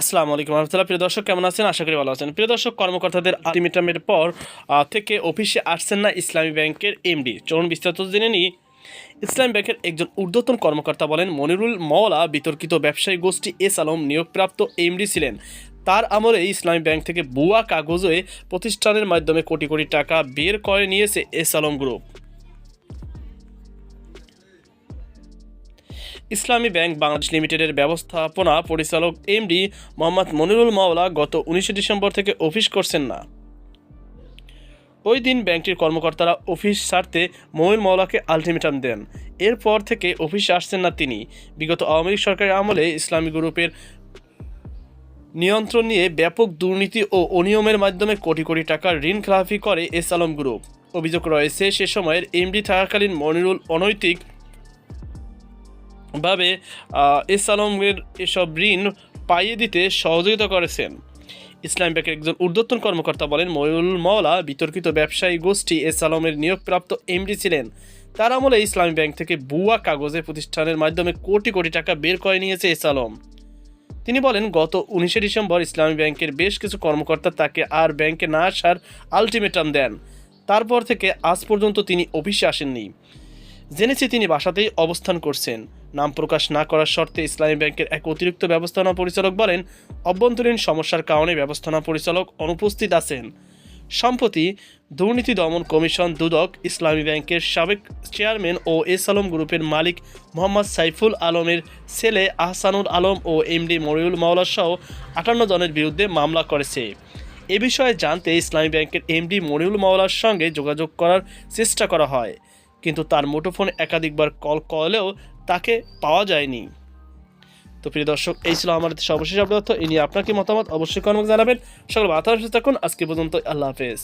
আসসালামু আলাইকুম রহমতুল্লাহ। প্রিয় দর্শক, কেমন আছেন? আশা করি ভালো আছেন। প্রিয় দর্শক, কর্মকর্তাদের আলটিমেটামের পর থেকে অফিসে আসছেন না ইসলামী ব্যাংকের এমডি। চলুন বিস্তারিত জেনে নিই। ইসলামী ব্যাংকের একজন ঊর্ধ্বতন কর্মকর্তা বলেন, মনিরুল মওলা বিতর্কিত ব্যবসায়ী গোষ্ঠী এস আলম নিয়োগপ্রাপ্ত এমডি ছিলেন। তার আমলে ইসলামী ব্যাংক থেকে বুয়া কাগজে প্রতিষ্ঠানের মাধ্যমে কোটি কোটি টাকা বের করে নিয়েছে S Alam group. Islami bank Bangladesh লিমিটেডের ব্যবস্থাপনা পরিচালক এমডি মোহাম্মদ মনিরুল মাওলা গত উনিশে ডিসেম্বর থেকে অফিস করছেন না। ওই দিন ব্যাংকটির কর্মকর্তারা অফিস ছাড়তে মহিল মাওলাকে আলটিমেটাম দেন। এরপর থেকে অফিসে আসছেন না তিনি। বিগত আওয়ামী লীগ সরকারের আমলে ইসলামী গ্রুপের নিয়ন্ত্রণ নিয়ে ব্যাপক দুর্নীতি ও অনিয়মের মাধ্যমে কোটি কোটি টাকার ঋণ খেলাফি করে এস আলম গ্রুপ। অভিযোগ রয়েছে, সে সময়ের এমডি থাকাকালীন মনিরুল অনৈতিক ভাবে আহ, এস আলমের এসব ঋণ পাইয়ে দিতে সহযোগিতা করেছেন। ইসলাম ব্যাংকের একজন ঊর্ধ্বতন কর্মকর্তা বলেন ময়ুল মওলা বিতর্কিত ব্যবসায়ী গোষ্ঠী এস আলমের নিয়োগপ্রাপ্ত এমডি ছিলেন। তার আমলে ইসলামী ব্যাংক থেকে বুয়া কাগজে প্রতিষ্ঠানের মাধ্যমে কোটি কোটি টাকা বের করে নিয়েছে এস আলম তিনি বলেন গত উনিশে ডিসেম্বর ইসলামী ব্যাংকের বেশ কিছু কর্মকর্তা তাকে আর ব্যাংকে না আসার আলটিমেটাম দেন। তারপর থেকে আজ পর্যন্ত তিনি অফিসে আসেননি। জেনেছি তিনি বাসাতেই অবস্থান করছেন। নাম প্রকাশ না করার শর্তে ইসলামী ব্যাংকের এক অতিরিক্ত ব্যবস্থাপনা পরিচালক বলেন, অভ্যন্তরীণ সমস্যার কারণে ব্যবস্থাপনা পরিচালক অনুপস্থিত আছেন। সম্প্রতি দুর্নীতি দমন কমিশন দুদক ইসলামী ব্যাংকের সাবেক চেয়ারম্যান ও এস আলম গ্রুপের মালিক মোহাম্মদ সাইফুল আলমের ছেলে আহসানুল আলম ও এমডি মরিউল মাওলা সহ আটান্ন জনের বিরুদ্ধে মামলা করেছে। এ বিষয়ে জানতে ইসলামী ব্যাংকের এমডি মনিউল মাওলার সঙ্গে যোগাযোগ করার চেষ্টা করা হয়। কিন্তু তার মুঠোফোন একাধিকবার কল করলেও তাকে পাওয়া যায়নি। তো প্রিয় দর্শক, এই ছিল আমাদের সর্বশেষ আপডেট। এ নিয়ে আপনার কি মতামত? অবশ্যই কর্মক জানাবেন। সকল বাতাস থাকুন আজকে পর্যন্ত আল্লাহ হাফেজ।